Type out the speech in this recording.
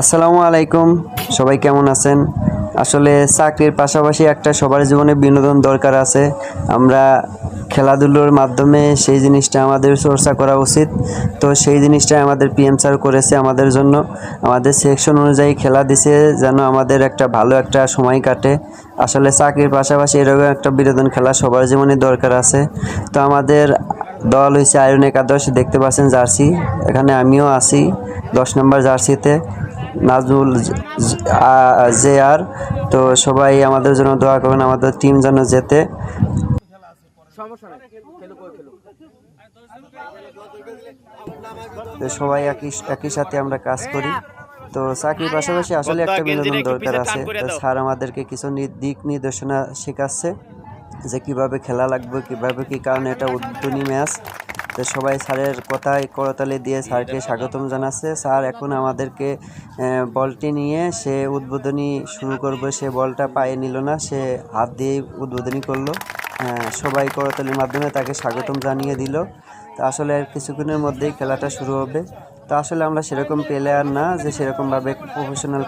আসসালামু আলাইকুম। সবাই কেমন আছেন? আসলে চাকরির পাশাপাশি একটা সবার জীবনে বিনোদন দরকার আছে। আমরা খেলাধুলোর মাধ্যমে সেই জিনিসটা আমাদের চর্চা করা উচিত। তো সেই জিনিসটা আমাদের পিএম স্যার করেছে আমাদের জন্য। আমাদের সেকশন অনুযায়ী খেলা দিছে যেন আমাদের একটা ভালো একটা সময় কাটে। আসলে চাকরির পাশাপাশি এরকম একটা বিনোদন খেলা সবার জীবনে দরকার আছে। তো আমাদের দল হয়েছে আয়রন একাদশ দেখতে পাচ্ছেন জার্সি। এখানে আমিও আছি, দশ নম্বর জার্সিতে। নাজমুল জে আর তো সবাই আমাদের জন্য দোয়া করবেন আমাদের টিম যেন যেতে সবাই একই একই সাথে আমরা কাজ করি। তো চাকরির পাশাপাশি আসলে একটা বিনোদন দরকার আছে। স্যার আমাদেরকে কিছু দিক নির্দেশনা শেখাচ্ছে যে কীভাবে খেলা লাগবে কীভাবে কি কারণে এটা উদ্বোধনী ম্যাচ। তো সবাই স্যারের কথায় করতালি দিয়ে স্যারকে স্বাগতম জানাচ্ছে। স্যার এখন আমাদেরকে বলটি নিয়ে সে উদ্বোধনী শুরু করবে। সে বলটা পায়ে নিল না, সে হাত দিয়ে উদ্বোধনী করল। সবাই করতালির মাধ্যমে তাকে স্বাগতম জানিয়ে দিল। তো আসলে কিছুক্ষণের মধ্যেই খেলাটা শুরু হবে। তো আসলে আমরা সেরকম প্লেয়ার না যে সেরকমভাবে প্রফেশনাল